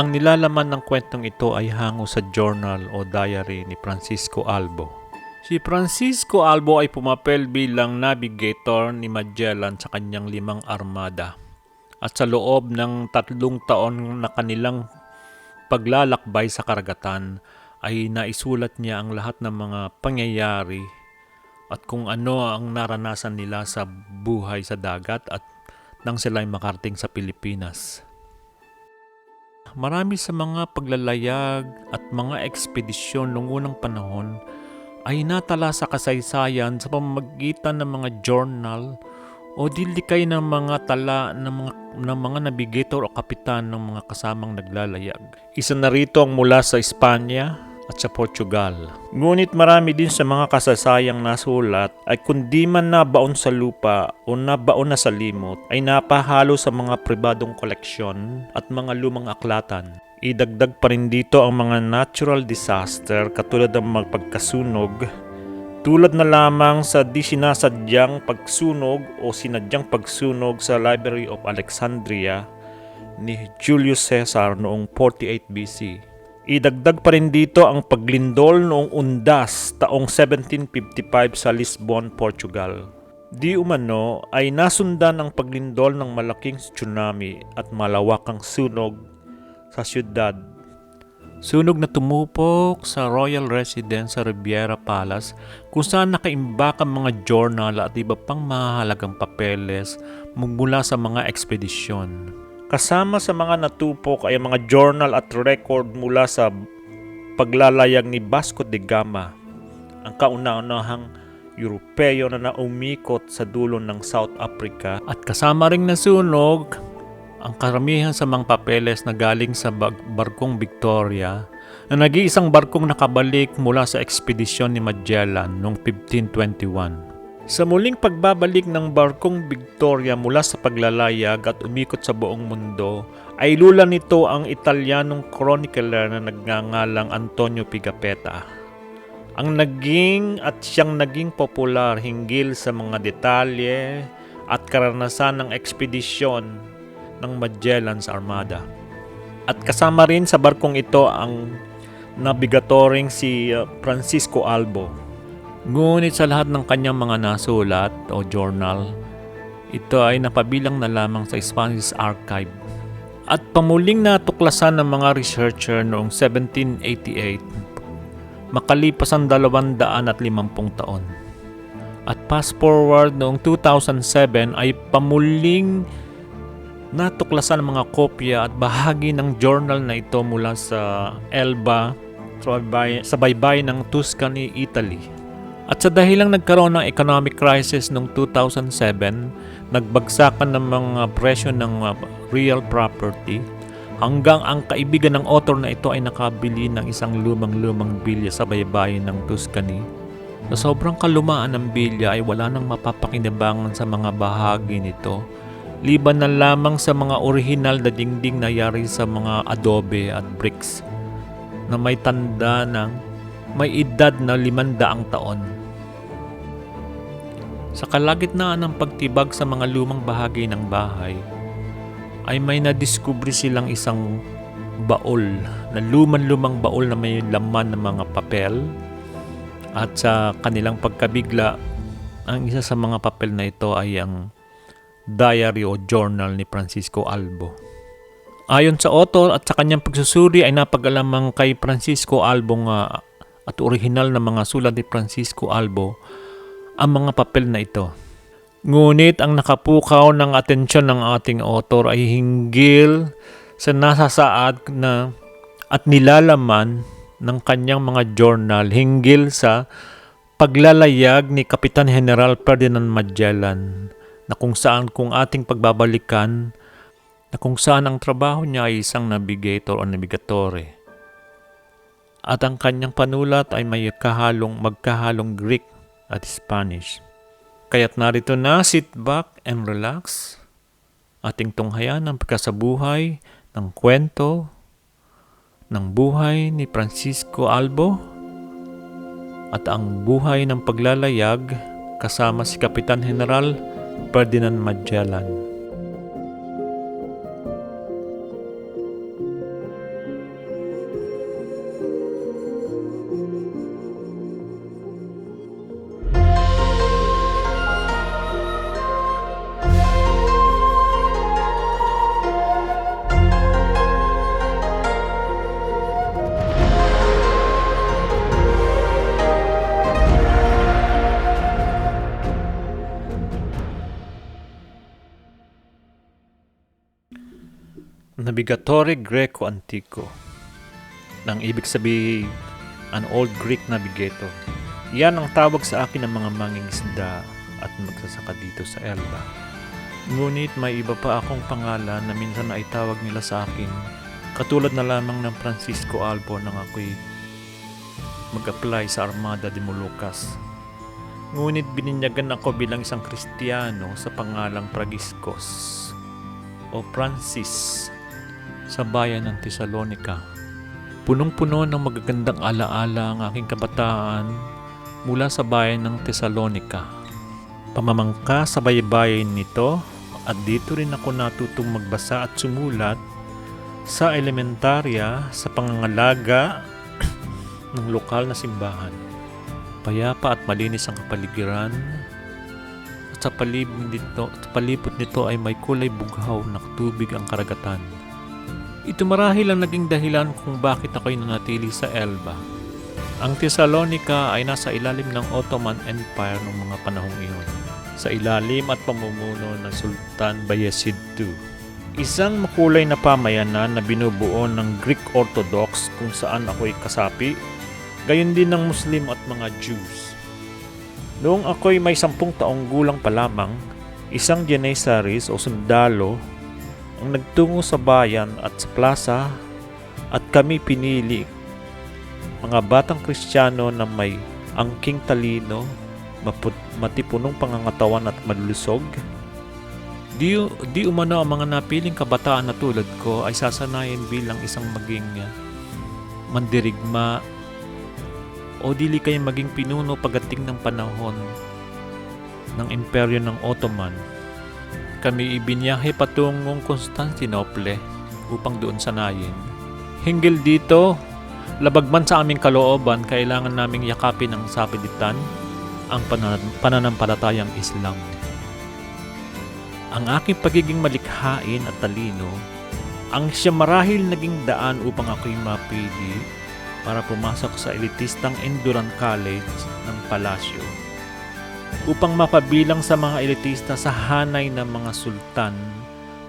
Ang nilalaman ng kwentong ito ay hango sa journal o diary ni Francisco Albo. Si Francisco Albo ay pumapel bilang navigator ni Magellan sa kanyang limang armada. At sa loob ng tatlong taon na kanilang paglalakbay sa karagatan ay naisulat niya ang lahat ng mga pangyayari at kung ano ang naranasan nila sa buhay sa dagat at nang sila ay makarating sa Pilipinas. Marami sa mga paglalayag at mga ekspedisyon noong unang panahon ay natala sa kasaysayan sa pamamagitan ng mga journal o dilikay ng mga tala ng mga, ng mga navigator o kapitan ng mga kasamang naglalayag. Isa na rito ang mula sa Espanya at sa Portugal. Ngunit marami din sa mga kasasayang nasulat ay kundi man nabaon sa lupa o nabaon na sa limot ay napahalo sa mga pribadong koleksyon at mga lumang aklatan. Idagdag pa rin dito ang mga natural disaster katulad ng magpagkasunog tulad na lamang sa di sinasadyang pagsunog o sinadyang pagsunog sa Library of Alexandria ni Julius Caesar noong 48 BC. Idagdag pa rin dito ang paglindol noong undas taong 1755 sa Lisbon, Portugal. Di umano ay nasundan ang paglindol ng malaking tsunami at malawakang sunog sa syudad. Sunog na tumupok sa Royal Residence sa Riviera Palace kung saan nakaimbak ang mga journal at iba pang mahalagang papeles mula sa mga ekspedisyon. Kasama sa mga natupok ay mga journal at record mula sa paglalayag ni Vasco de Gama, ang kauna-unahang Europeo na naumikot sa dulo ng South Africa at kasama ring nasunog ang karamihan sa mga papeles na galing sa barkong Victoria na nag-iisang barkong nakabalik mula sa ekspedisyon ni Magellan noong 1521. Sa muling pagbabalik ng barkong Victoria mula sa paglalayag at umikot sa buong mundo, ay lula nito ang Italianong chronicler na nagngangalang Antonio Pigafetta. Ang naging at siyang naging popular hinggil sa mga detalye at karanasan ng ekspedisyon ng Magellan's Armada. At kasama rin sa barkong ito ang navigatoring si uh, Francisco Albo. Ngunit sa lahat ng kanyang mga nasulat o journal, ito ay napabilang na lamang sa Spanish Archive. At pamuling natuklasan ng mga researcher noong 1788, makalipas ang 250 taon. At fast forward noong 2007 ay pamuling natuklasan ang mga kopya at bahagi ng journal na ito mula sa Elba sa baybay, sa baybay ng Tuscany, Italy. At sa dahilang nagkaroon ng economic crisis noong 2007, nagbagsakan ng mga presyo ng uh, real property hanggang ang kaibigan ng author na ito ay nakabili ng isang lumang-lumang bilya sa baybayin ng Tuscany. Sa sobrang kalumaan ng bilya ay wala nang mapapakinabangan sa mga bahagi nito liban na lamang sa mga orihinal na dingding na yari sa mga adobe at bricks na may tanda ng may edad na limandaang taon. Sa kalagitnaan ng pagtibag sa mga lumang bahagi ng bahay, ay may nadiskubre silang isang baol na luman-lumang baol na may laman ng mga papel at sa kanilang pagkabigla, ang isa sa mga papel na ito ay ang diary o journal ni Francisco Albo. Ayon sa author at sa kanyang pagsusuri ay napag-alamang kay Francisco Albo nga at orihinal na mga sulat ni Francisco Albo ang mga papel na ito. Ngunit ang nakapukaw ng atensyon ng ating author ay hinggil sa nasasaad na at nilalaman ng kanyang mga journal hinggil sa paglalayag ni Kapitan General Ferdinand Magellan na kung saan kung ating pagbabalikan na kung saan ang trabaho niya ay isang navigator o navigatore. At ang kanyang panulat ay may kahalong, magkahalong Greek at Spanish. Kaya't narito na, sit back and relax. Ating tunghayan ang pagkasabuhay ng kwento ng buhay ni Francisco Albo at ang buhay ng paglalayag kasama si Kapitan General Ferdinand Magellan. Navigatore Greco Antico nang ibig sabihin an Old Greek Navigator. Yan ang tawag sa akin ng mga mangingisda at magsasaka dito sa Elba. Ngunit may iba pa akong pangalan na minsan na itawag nila sa akin katulad na lamang ng Francisco Albo nang ako'y mag-apply sa Armada de Molucas. Ngunit bininyagan ako bilang isang Kristiyano sa pangalang Pragiscos o Francis sa bayan ng Thessalonica. Punong-puno ng magagandang alaala ang aking kabataan mula sa bayan ng Thessalonica. Pamamangka sa baybayin nito at dito rin ako natutong magbasa at sumulat sa elementarya sa pangangalaga ng lokal na simbahan. Payapa at malinis ang kapaligiran at sa palibot nito, sa palibot nito ay may kulay bughaw na tubig ang karagatan. Ito marahil ang naging dahilan kung bakit ako'y nanatili sa Elba. Ang Thessalonica ay nasa ilalim ng Ottoman Empire noong mga panahong iyon. Sa ilalim at pamumuno ng Sultan Bayezid II. Isang makulay na pamayanan na binubuo ng Greek Orthodox kung saan ako'y kasapi, gayon din ng Muslim at mga Jews. Noong ako'y may sampung taong gulang pa lamang, isang Janissaries o sundalo ang nagtungo sa bayan at sa plaza at kami pinili mga batang kristyano na may angking talino, matipunong pangangatawan at malulusog. Di, di umano ang mga napiling kabataan na tulad ko ay sasanayin bilang isang maging mandirigma o dili kayo maging pinuno pagdating ng panahon ng imperyo ng Ottoman. Kami ibinyahe patungong Constantinople upang doon sanayin. Hinggil dito, labag man sa aming kalooban, kailangan naming yakapin ang sapilitan, ang panan- pananampalatayang Islam. Ang aking pagiging malikhain at talino, ang siya marahil naging daan upang ako'y mapili para pumasok sa elitistang Enduran College ng Palasyo upang mapabilang sa mga elitista sa hanay ng mga sultan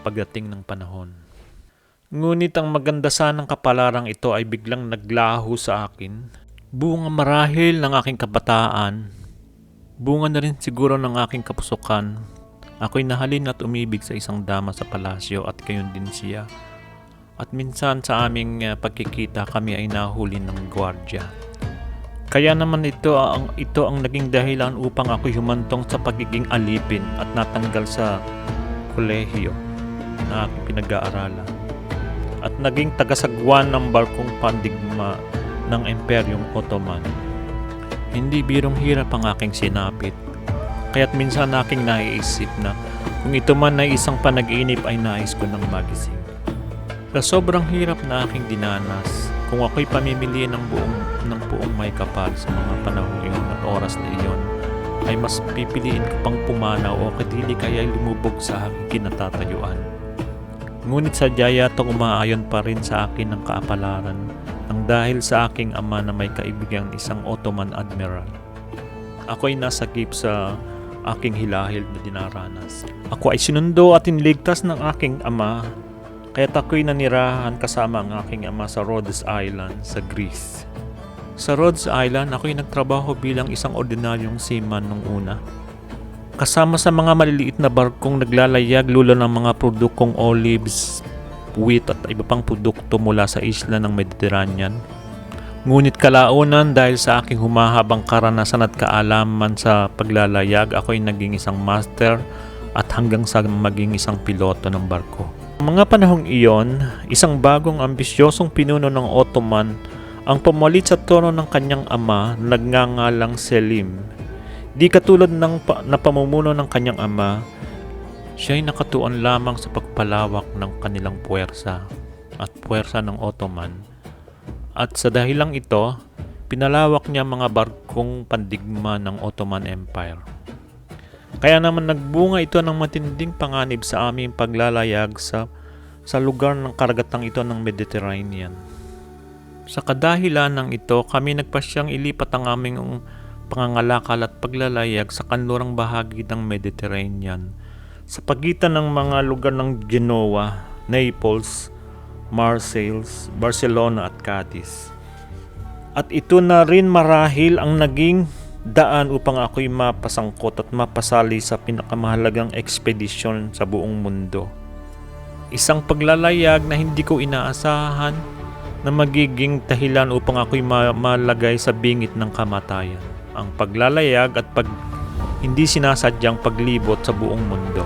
pagdating ng panahon. Ngunit ang maganda sanang kapalarang ito ay biglang naglaho sa akin. Bunga marahil ng aking kabataan. Bunga na rin siguro ng aking kapusukan. Ako'y nahalin at umibig sa isang dama sa palasyo at gayon din siya. At minsan sa aming uh, pagkikita kami ay nahuli ng gwardya. Kaya naman ito ang ito ang naging dahilan upang ako humantong sa pagiging alipin at natanggal sa kolehiyo na aking pinag-aaralan. At naging tagasagwan ng barkong pandigma ng Imperyong Ottoman. Hindi birong hirap ang aking sinapit. Kaya't minsan aking naiisip na kung ito man ay isang panaginip ay nais ko ng magising. Sa sobrang hirap na aking dinanas, kung ako'y pamimili ng buong ng buong may kapal sa mga panahong iyon at oras na iyon, ay mas pipiliin ko pang pumanaw o kadili kaya lumubog sa aking kinatatayuan. Ngunit sa jaya itong umaayon pa rin sa akin ng kaapalaran nang dahil sa aking ama na may kaibigang isang Ottoman Admiral. Ako ay nasagip sa aking hilahil na dinaranas. Ako ay sinundo at inligtas ng aking ama Kaya't ako'y nanirahan kasama ang aking ama sa Rhodes Island sa Greece. Sa Rhodes Island, ako'y nagtrabaho bilang isang ordinaryong seaman nung una. Kasama sa mga maliliit na barkong naglalayag lula ng mga produktong olives, wheat at iba pang produkto mula sa isla ng Mediterranean. Ngunit kalaunan dahil sa aking humahabang karanasan at kaalaman sa paglalayag, ako'y naging isang master at hanggang sa maging isang piloto ng barko. Mga panahong iyon, isang bagong ambisyosong pinuno ng Ottoman ang pumalit sa trono ng kanyang ama na nagngangalang Selim. Di katulad ng pa- na pamumuno ng kanyang ama, siya ay nakatuon lamang sa pagpalawak ng kanilang puwersa at puwersa ng Ottoman. At sa dahilang ito, pinalawak niya mga barkong pandigma ng Ottoman Empire. Kaya naman nagbunga ito ng matinding panganib sa aming paglalayag sa, sa lugar ng karagatang ito ng Mediterranean. Sa kadahilan ng ito, kami nagpasyang ilipat ang aming pangangalakal at paglalayag sa kanlurang bahagi ng Mediterranean sa pagitan ng mga lugar ng Genoa, Naples Marseilles, Barcelona at Cadiz. At ito na rin marahil ang naging daan upang ako'y mapasangkot at mapasali sa pinakamahalagang ekspedisyon sa buong mundo. Isang paglalayag na hindi ko inaasahan na magiging dahilan upang ako'y ma- malagay sa bingit ng kamatayan. Ang paglalayag at pag hindi sinasadyang paglibot sa buong mundo.